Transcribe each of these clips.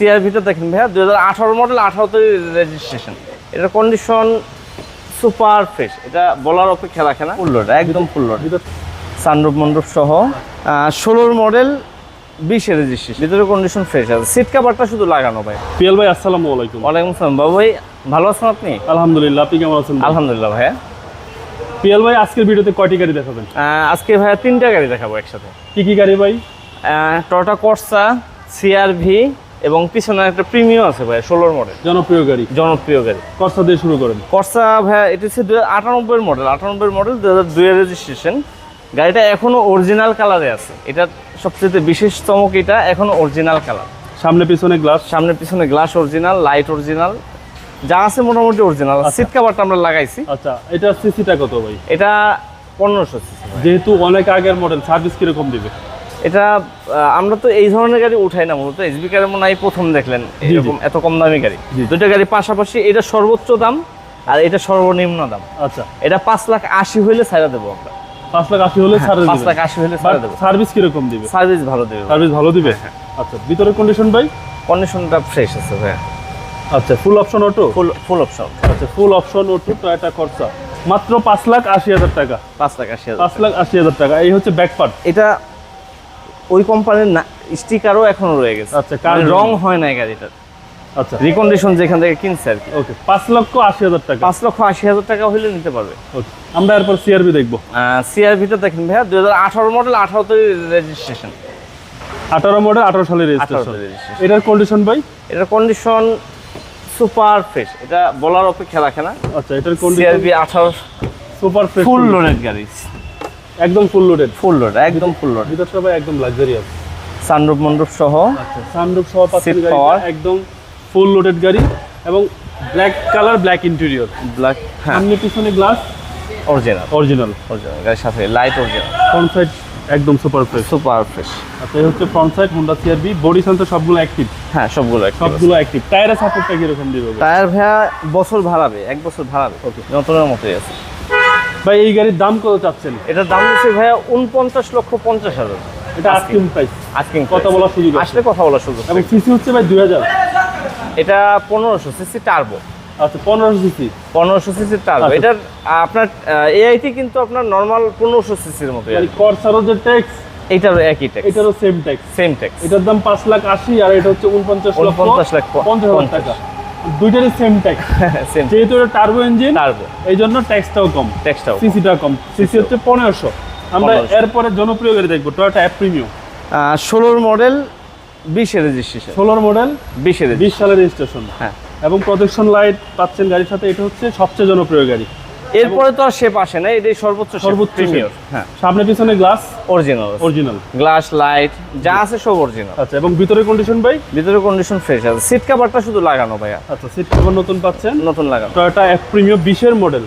সিআরভিটা দেখেন ভাইয়া দুই হাজার আঠারো মডেল আঠারোতে রেজিস্ট্রেশন এটার কন্ডিশন সুপার ফ্রেশ এটা বলার অপেক্ষা রাখে না। ফুল লোড একদম ফুল লোড সানরূপ মণ্ডপ সহ। ষোলোর মডেল বিশে রেজিস্ট্রেশন ভিতরে কন্ডিশন ফ্রেশ আছে। সিট কাভারটা শুধু লাগানো ভাই। পিয়াল ভাই আসসালামু আলাইকুম। ওয়ালাইকুম আসসালাম। বাবু ভাই ভালো আছেন আপনি? আলহামদুলিল্লাহ আপনি কেমন আছেন আলহামদুলিল্লাহ ভাইয়া। পিয়াল ভাই আজকের ভিডিওতে কয়টি গাড়ি দেখাবেন? আজকে ভাইয়া তিনটা গাড়ি দেখাবো একসাথে। কি কি গাড়ি ভাই? টটা কর্সা সিআরভি এবং পিছনে একটা প্রিমিয়াম আছে ভাই ষোলোর মডেল জনপ্রিয় গাড়ি। জনপ্রিয় গাড়ি। কর্সা দিয়ে শুরু করেন। কর্সা ভাইয়া এটা হচ্ছে দু আটানব্বই মডেল আটানব্বই মডেল দু হাজার দুইয়ের রেজিস্ট্রেশন গাড়িটা এখনও অরিজিনাল কালারে আছে। এটা সবচেয়ে বিশেষ চমক এটা? এখনও অরিজিনাল কালার সামনে পিছনে গ্লাস সামনে পিছনে গ্লাস অরিজিনাল লাইট অরিজিনাল যা আছে মোটামুটি অরিজিনাল সিট কাভারটা আমরা লাগাইছি। আচ্ছা এটা সিসিটা কত ভাই? এটা পনেরোশো সিসি যেহেতু অনেক আগের মডেল সার্ভিস কীরকম দিবে? এটা আমরা তো এই ধরনের গাড়ি উঠাই না মূলত। এসবি কারের মনে হয় প্রথম দেখলেন এরকম এত কম দামি গাড়ি। দুইটা গাড়ি পাশাপাশি এটা সর্বোচ্চ দাম আর এটা সর্বনিম্ন দাম। আচ্ছা। এটা পাঁচ লাখ আশি হইলে ছাড়া দেবো আমরা। পাঁচ লাখ আশি হলে ছাড়ে পাঁচ লাখ আশি ছাড়া দেবো। সার্ভিস কীরকম দিবে? সার্ভিস ভালো দেবে। সার্ভিস ভালো দিবে? আচ্ছা ভিতরের কন্ডিশন ভাই? কন্ডিশনটা ফ্রেশ আছে ভাই আচ্ছা full option auto full full option আচ্ছা full option auto Toyota Corsa মাত্র পাঁচ লাখ আশি হাজার টাকা। পাঁচ লাখ আশি হাজার পাঁচ লাখ আশি হাজার টাকা। এই হচ্ছে ব্যাক পার্ট এটা ওই কোম্পানির স্টিকারও এখনও রয়ে গেছে। আচ্ছা, কার মানে রং? রং হয় নাই গাড়িটার। আচ্ছা। রিকন্ডিশন যেখান থেকে কিনছে আর কি। ওকে পাঁচ লক্ষ আশি হাজার টাকা। পাঁচ লক্ষ আশি হাজার টাকা হইলে নিতে পারবে। ওকে আমরা এরপর সিআরবি দেখব। সিআরভিটা দেখেন ভাইয়া দুই হাজার আঠারো মডেল আঠারোতে রেজিস্ট্রেশন আঠারো মডেল আঠারো সালে রেজিস্ট্রেশন এটার কন্ডিশন ভাই? এটার কন্ডিশন সুপার ফ্রেশ এটা বলার অপেক্ষা রাখে না। আচ্ছা এটার কন্ডিশন সিআরভি আঠারো সুপার ফ্রেশ ফুল লোডেড গাড়ি। একদম ফুল লোডেড ফুল লোড একদম ফুল লোড ভিতরটা ভাই একদম লাক্সারিয়াস সানরূপ মণ্ডপ সহ আচ্ছা সানরুফ সহ পাচ্ছেন গাড়িটা, একদম ফুল লোডেড গাড়ি এবং black colour black interior black হ্যাঁ। সামনে পিছনে গ্লাস অরিজিনাল অরিজিনাল অরিজিনাল গাড়ির সাথে লাইট অরিজিনাল ফ্রন্ট সাইড একদম সুপার ফ্রেশ সুপার ফ্রেশ আচ্ছা এই হচ্ছে front side Honda CRV body sensor সবগুলো অ্যাক্টিভ হ্যাঁ সবগুলো আছে। সবগুলো অ্যাক্টিভ টায়ারের সাপোর্টটা কীরকম দিবে ভাই? টায়ার ভাইয়া বছর ভাড়াবে এক বছর ভাড়াবে। ওকে নতুনের মতোই আছে। ভাই এই গাড়ির দাম কত চাচ্ছেন? এটার দাম দিচ্ছে ভাইয়া উনপঞ্চাশ লক্ষ পঞ্চাশ হাজার। এটা আস্কিং প্রাইস আজকে কথা বলার সুযোগ আসলে কথা বলার সুযোগ এবং সিসি হচ্ছে ভাই দুই হাজার। এটা পনেরোশো সিসি টার্বো আচ্ছা পনেরোশো সিসি পনেরোশো সিসি টার্বো আচ্ছা। এটার আপনার এআইটি কিন্তু আপনার নর্মাল পনেরোশো সিসির মতো মানে করসারও যে ট্যাক্স এটারও একই ট্যাক্স এটারও সেম ট্যাক্স সেম ট্যাক্স এটার দাম পাঁচ লাখ আশি আর এটা হচ্ছে উনপঞ্চাশ লক্ষ 49 লাখ পঞ্চাশ হাজার 50 টাকা। দুইটারই সেম ট্যাক্স সেম যেহেতু এটা টার্বো ইঞ্জিন টার্বো এই জন্য ট্যাক্সটাও কম। ট্যাক্সটাও সিসিটা কম সিসি হচ্ছে পনেরোশো। আমরা এরপরে জনপ্রিয় গাড়ি দেখব টয়োটা অ্যাপ প্রিমিয়াম ষোলোর মডেল বিশে রেজিস্ট্রেশন ষোলোর মডেল বিশে বিশ সালের রেজিস্ট্রেশন হ্যাঁ। এবং প্রজেকশন লাইট পাচ্ছেন গাড়ির সাথে এটা হচ্ছে সবচেয়ে জনপ্রিয় গাড়ি। এরপরে তো আর শেপ আসে না এটাই সর্বোচ্চ সর্বোচ্চ প্রিমিয়ার হ্যাঁ। সামনে পিছনে glass original original glass light যা আছে সব অরিজিনাল আচ্ছা এবং ভিতরের কন্ডিশন ভাই? ভিতরে কন্ডিশন ফ্রেশ আছে। সিট কভারটা শুধু লাগানো ভাইয়া। আচ্ছা সিট কভার নতুন পাচ্ছেন? নতুন লাগানো। টয়োটা অ্যাপ প্রিমিয়াম বিশের মডেল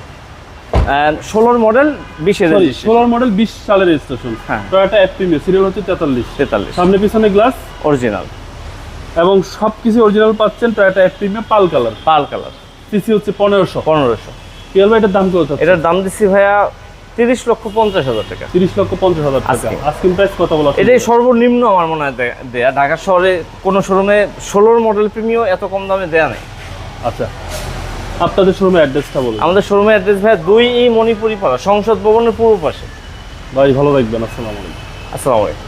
ষোলোর মডেল বিশে সরি রেজিস্ট্রেশন ষোলোর মডেল বিশ সালের রেজিস্ট্রেশন হ্যাঁ। টয়োটা অ্যাপ প্রিমিয়াম সিরিয়াল হচ্ছে তেতাল্লিশ। তেতাল্লিশ। সামনে পিছনে গ্লাস অরিজিনাল এবং সবকিছু অরিজিনাল পাচ্ছেন Toyota app premium pearl colour pearl colour CC হচ্ছে পনেরোশো। পনেরোশো। পিএল ভাই এটার দাম কত এটার দাম দিচ্ছি ভাইয়া তিরিশ লক্ষ পঞ্চাশ হাজার টাকা। তিরিশ লক্ষ পঞ্চাশ হাজার টাকা। আস্কিং প্রাইস কত বলা এটাই সর্বনিম্ন আমার মনে হয় দেয়া। ঢাকা শহরে কোনো শোরুমে ষোলোর মডেল প্রিমিও এত কম দামে দেয়া নেই। আচ্ছা। আপনাদের শোরুমের অ্যাড্রেসটা বলুন। আমাদের শোরুমের অ্যাড্রেস ভাইয়া দুই ই মণিপুরি পাড়া সংসদ ভবনের পূর্ব পাশে। ভাই ভালো থাকবেন। আসসালামু আলাইকুম। আসসালামু আলাইকুম।